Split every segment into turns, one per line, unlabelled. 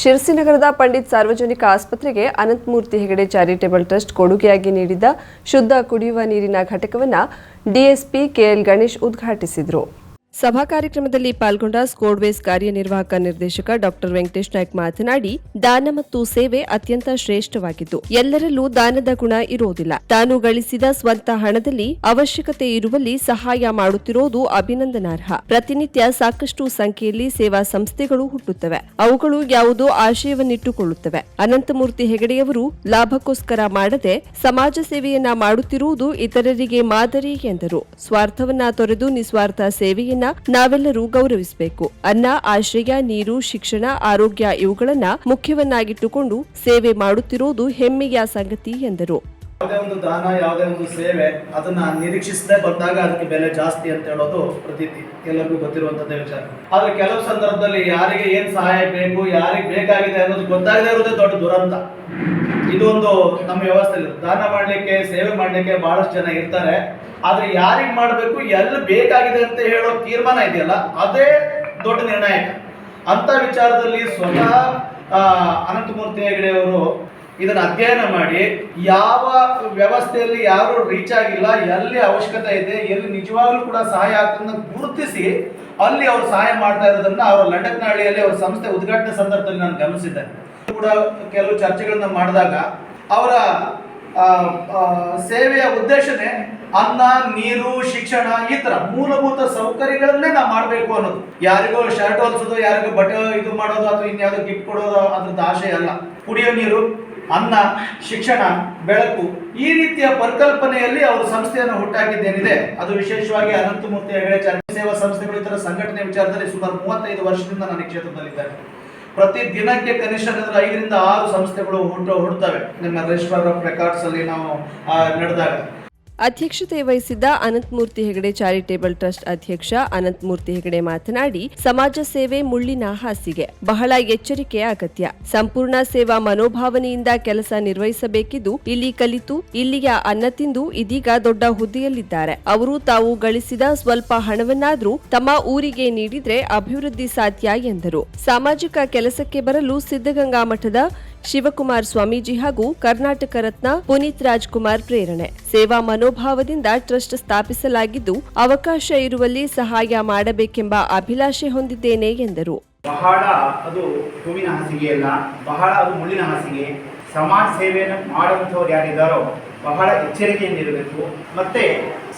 ಶಿರಸಿನಗರದ ಪಂಡಿತ್ ಸಾರ್ವಜನಿಕ ಆಸ್ಪತ್ರೆಗೆ Ananthamurthy Hegde charitable trust ಕೊಡುಗೆಯಾಗಿ ನೀಡಿದ ಶುದ್ಧ ಕುಡಿಯುವ ನೀರಿನ ಘಟಕವನ್ನು ಡಿಎಸ್ಪಿ ಕೆಎಲ್ ಗಣೇಶ್ ಉದ್ಘಾಟಿಸಿದರು. ಸಭಾ ಕಾರ್ಯಕ್ರಮದಲ್ಲಿ ಪಾಲ್ಗೊಂಡ ಸ್ಕೋಡ್ವೇಸ್ ಕಾರ್ಯನಿರ್ವಾಹಕ ನಿರ್ದೇಶಕ ಡಾಕ್ಟರ್ ವೆಂಕಟೇಶ್ ನಾಯ್ಕ್ ಮಾತನಾಡಿ, ದಾನ ಮತ್ತು ಸೇವೆ ಅತ್ಯಂತ ಶ್ರೇಷ್ಠವಾಗಿದ್ದು, ಎಲ್ಲರಲ್ಲೂ ದಾನದ ಗುಣ ಇರೋದಿಲ್ಲ. ತಾನು ಗಳಿಸಿದ ಸ್ವಂತ ಹಣದಲ್ಲಿ ಅವಶ್ಯಕತೆ ಇರುವಲ್ಲಿ ಸಹಾಯ ಮಾಡುತ್ತಿರೋದು ಅಭಿನಂದನಾರ್ಹ. ಪ್ರತಿನಿತ್ಯ ಸಾಕಷ್ಟು ಸಂಖ್ಯೆಯಲ್ಲಿ ಸೇವಾ ಸಂಸ್ಥೆಗಳು ಹುಟ್ಟುತ್ತವೆ. ಅವುಗಳು ಯಾವುದೋ ಆಶಯವನ್ನಿಟ್ಟುಕೊಳ್ಳುತ್ತವೆ. ಅನಂತಮೂರ್ತಿ ಹೆಗಡೆಯವರು ಲಾಭಕ್ಕೋಸ್ಕರ ಮಾಡದೆ ಸಮಾಜ ಸೇವೆಯನ್ನ ಮಾಡುತ್ತಿರುವುದು ಇತರರಿಗೆ ಮಾದರಿ ಎಂದರು. ಸ್ವಾರ್ಥವನ್ನ ತೊರೆದು ನಿಸ್ವಾರ್ಥ ಸೇವೆಯನ್ನ ನಾವೆಲ್ಲರೂ ಗೌರವಿಸಬೇಕು. ಅನ್ನ, ಆಶ್ರಯ, ನೀರು, ಶಿಕ್ಷಣ, ಆರೋಗ್ಯ ಇವುಗಳನ್ನ ಮುಖ್ಯವನ್ನಾಗಿಟ್ಟುಕೊಂಡು ಸೇವೆ ಮಾಡುತ್ತಿರುವುದು ಹೆಮ್ಮೆಯ ಸಂಗತಿ ಎಂದರು.
ಯಾವುದೇ ಒಂದು ದಾನ, ಯಾವುದೇ ಒಂದು ಸೇವೆ ಅದನ್ನ ನಿರೀಕ್ಷಿಸದೆ ಬಂದಾಗ ಅದಕ್ಕೆ ಬೆಲೆ ಜಾಸ್ತಿ ಅಂತ ಹೇಳೋದು ಪ್ರತೀತಿ. ಎಲ್ಲರಿಗೂ ಗೊತ್ತಿರುವಂತದ್ದೇ ವಿಚಾರ. ಆದ್ರೆ ಕೆಲವು ಸಂದರ್ಭದಲ್ಲಿ ಯಾರಿಗೆ ಏನ್ ಸಹಾಯ ಬೇಕು, ಯಾರಿಗೆ ಬೇಕಾಗಿದೆ ಅನ್ನೋದು ಗೊತ್ತಾಗದೇ ಇರೋದೇ ದೊಡ್ಡ ದುರಂತ. ಇದೊಂದು ನಮ್ಮ ವ್ಯವಸ್ಥೆ ದಾನ ಮಾಡ್ಲಿಕ್ಕೆ, ಸೇವೆ ಮಾಡ್ಲಿಕ್ಕೆ ಬಹಳಷ್ಟು ಜನ ಇರ್ತಾರೆ. ಆದ್ರೆ ಯಾರಿಗೆ ಮಾಡಬೇಕು, ಎಲ್ಲಿ ಬೇಕಾಗಿದೆ ಅಂತ ಹೇಳೋ ತೀರ್ಮಾನ ಇದೆಯಲ್ಲ, ಅದೇ ದೊಡ್ಡ ನಿರ್ಣಾಯಕ. ಅಂತ ವಿಚಾರದಲ್ಲಿ ಸ್ವತಃ ಅನಂತಮೂರ್ತಿ ಹೆಗಡೆ ಅವರು ಇದನ್ನ ಅಧ್ಯಯನ ಮಾಡಿ, ಯಾವ ವ್ಯವಸ್ಥೆಯಲ್ಲಿ ಯಾರು ರೀಚ್ ಆಗಿಲ್ಲ, ಎಲ್ಲಿ ಅವಶ್ಯಕತೆ ಇದೆ, ಎಲ್ಲಿ ನಿಜವಾಗ್ಲೂ ಕೂಡ ಸಹಾಯ ಆಗ್ತದನ್ನ ಗುರುತಿಸಿ, ಅಲ್ಲಿ ಅವರು ಸಹಾಯ ಮಾಡ್ತಾ ಇರೋದನ್ನ ಅವರ ಲಂಡಕ್ನಹಳ್ಳಿಯಲ್ಲಿ ಅವ್ರ ಸಂಸ್ಥೆ ಉದ್ಘಾಟನೆ ಸಂದರ್ಭದಲ್ಲಿ ನಾನು ಗಮನಿಸಿದ್ದೆ. ಕೂಡ ಕೆಲವು ಚರ್ಚೆಗಳನ್ನ ಮಾಡಿದಾಗ ಅವರ ಸೇವೆಯ ಉದ್ದೇಶನೇ ಅನ್ನ, ನೀರು, ಶಿಕ್ಷಣ ಈ ತರ ಮೂಲಭೂತ ಸೌಕರ್ಯಗಳನ್ನೇ ನಾವು ಮಾಡಬೇಕು ಅನ್ನೋದು. ಯಾರಿಗೋ ಶರ್ಟ್ ಹೊಲಿಸೋದು, ಯಾರಿಗೋ ಬಟ್ಟೆ ಇದು ಮಾಡೋದು ಅಥವಾ ಇನ್ಯಾವುದೋ ಗಿಫ್ಟ್ ಕೊಡೋದು ಅದ್ರದ್ದು ಆಶಯ ಅಲ್ಲ. ಕುಡಿಯೋ ನೀರು, ಅನ್ನ, ಶಿಕ್ಷಣ, ಬೆಳಕು ಈ ರೀತಿಯ ಪರಿಕಲ್ಪನೆಯಲ್ಲಿ ಅವರು ಸಂಸ್ಥೆಯನ್ನು ಹುಟ್ಟಾಕಿದ್ದೇನಿದೆ. ಅದು ವಿಶೇಷವಾಗಿ ಅನಂತಮೂರ್ತಿ ಹೆಗಡೆ ಚಾರಿಟಿ ಸೇವಾ ಸಂಸ್ಥೆಗಳು ಇತರ ಸಂಘಟನೆ ವಿಚಾರದಲ್ಲಿ ಸುಮಾರು ಮೂವತ್ತೈದು ವರ್ಷದಿಂದ ನಾನು ಈ ಕ್ಷೇತ್ರದಲ್ಲಿದ್ದೇನೆ. ಪ್ರತಿ ದಿನಕ್ಕೆ ಕನಿಷ್ಠ ಐದರಿಂದ ಆರು ಸಂಸ್ಥೆಗಳು ಹುಟ್ಟು ಹುಡ್ತವೆ. ನಿಮ್ಮ ರಿಜಿಸ್ಟರ್ ಆಫ್ ರೆಕಾರ್ಡ್ಸ್ ಅಲ್ಲಿ ನಾವು ನಡೆದಾಗ.
ಅಧ್ಯಕ್ಷತೆ ವಹಿಸಿದ್ದ ಅನಂತಮೂರ್ತಿ ಹೆಗಡೆ ಚಾರಿಟೇಬಲ್ ಟ್ರಸ್ಟ್ ಅಧ್ಯಕ್ಷ ಅನಂತಮೂರ್ತಿ ಹೆಗಡೆ ಮಾತನಾಡಿ, ಸಮಾಜ ಸೇವೆ ಮುಳ್ಳಿನ ಹಾಸಿಗೆ, ಬಹಳ ಎಚ್ಚರಿಕೆಯ ಅಗತ್ಯ. ಸಂಪೂರ್ಣ ಸೇವಾ ಮನೋಭಾವನೆಯಿಂದ ಕೆಲಸ ನಿರ್ವಹಿಸಬೇಕಿದ್ದು, ಇಲ್ಲಿ ಕಲಿತು, ಇಲ್ಲಿಯ ಅನ್ನ ತಿಂದು ಇದೀಗ ದೊಡ್ಡ ಹುದ್ದೆಯಲ್ಲಿದ್ದಾರೆ. ಅವರು ತಾವು ಗಳಿಸಿದ ಸ್ವಲ್ಪ ಹಣವನ್ನಾದರೂ ತಮ್ಮ ಊರಿಗೆ ನೀಡಿದ್ರೆ ಅಭಿವೃದ್ಧಿ ಸಾಧ್ಯ ಎಂದರು. ಸಾಮಾಜಿಕ ಕೆಲಸಕ್ಕೆ ಬರಲು ಸಿದ್ಧಗಂಗಾ ಮಠದ ಶಿವಕುಮಾರ್ ಸ್ವಾಮೀಜಿ ಹಾಗೂ ಕರ್ನಾಟಕ ರತ್ನ ಪುನೀತ್ ರಾಜ್ಕುಮಾರ್ ಪ್ರೇರಣೆ. ಸೇವಾ ಮನೋಭಾವದಿಂದ ಟ್ರಸ್ಟ್ ಸ್ಥಾಪಿಸಲಾಗಿದ್ದು, ಅವಕಾಶ ಇರುವಲ್ಲಿ ಸಹಾಯ ಮಾಡಬೇಕೆಂಬ ಅಭಿಲಾಷೆ ಹೊಂದಿದ್ದೇನೆ ಎಂದರು.
ಬಹಳ ಅದು ಹೂವಿನ ಹಾಸಿಗೆಯಲ್ಲ, ಬಹಳ ಅದು ಮುಳ್ಳಿನ ಹಾಸಿಗೆ. ಸಮಾಜ ಸೇವೆಯನ್ನು ಮಾಡುವಂಥವ್ರು ಯಾರಿದ್ದಾರೋ ಬಹಳ ಎಚ್ಚರಿಕೆಯಿಂದ ಇರಬೇಕು ಮತ್ತೆ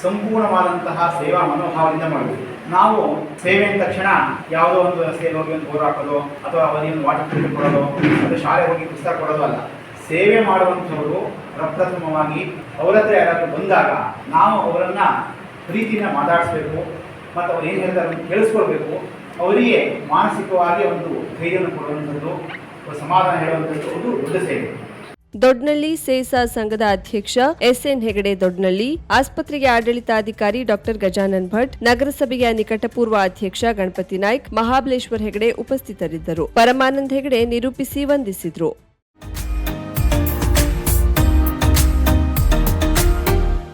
ಸಂಪೂರ್ಣವಾದಂತಹ ಸೇವಾ ಮನೋಭಾವದಿಂದ ಮಾಡಬೇಕು. ನಾವು ಸೇವೆ ಅಂದ ತಕ್ಷಣ ಯಾವುದೋ ಒಂದು ಸೇವೆ ಹೋಗಿ ಒಂದು ಬೋರ್ ಹಾಕೋದು ಅಥವಾ ಅವರಿಗೆ ವಾಟರ್ ಫಿಲ್ಟರ್ ಕೊಡೋದು ಅಥವಾ ಶಾಲೆ ಹೋಗಿ ಪುಸ್ತಕ ಕೊಡೋದು ಅಲ್ಲ. ಸೇವೆ ಮಾಡುವಂಥವರು ಪ್ರಪ್ರಥಮವಾಗಿ ಅವರ ಹತ್ರ ಯಾರಾದರೂ ಬಂದಾಗ ನಾವು ಅವರನ್ನು ಪ್ರೀತಿಯಿಂದ ಮಾತಾಡಿಸ್ಬೇಕು. ಮತ್ತು ಅವ್ರು ಏನು ಹೇಳ್ತಾರೆ ಕೇಳಿಸ್ಕೊಳ್ಬೇಕು. ಅವರಿಗೆ ಮಾನಸಿಕವಾಗಿ ಒಂದು ಧೈರ್ಯವನ್ನು ಕೊಡುವಂಥದ್ದು ಸಮಾಧಾನ ಹೇಳುವಂಥದ್ದು ಒಂದು ದೊಡ್ಡ ಸೇವೆ.
ದೊಡ್ನಳ್ಳಿ ಸೇಸಾ ಸಂಘದ ಅಧ್ಯಕ್ಷ ಎಸ್ಎನ್ ಹೆಗಡೆ ದೊಡ್ನಳ್ಳಿ ಆಸ್ಪತ್ರೆಯ ಆಡಳಿತಾಧಿಕಾರಿ ಡಾಕ್ಟರ್ ಗಜಾನನ್ ಭಟ್, ನಗರಸಭೆಯ ನಿಕಟಪೂರ್ವ ಅಧ್ಯಕ್ಷ ಗಣಪತಿ ನಾಯ್ಕ್, ಮಹಾಬಲೇಶ್ವರ್ ಹೆಗಡೆ ಉಪಸ್ಥಿತರಿದ್ದರು. ಪರಮಾನಂದ್ ಹೆಗಡೆ ನಿರೂಪಿಸಿ ವಂದಿಸಿದ್ರು.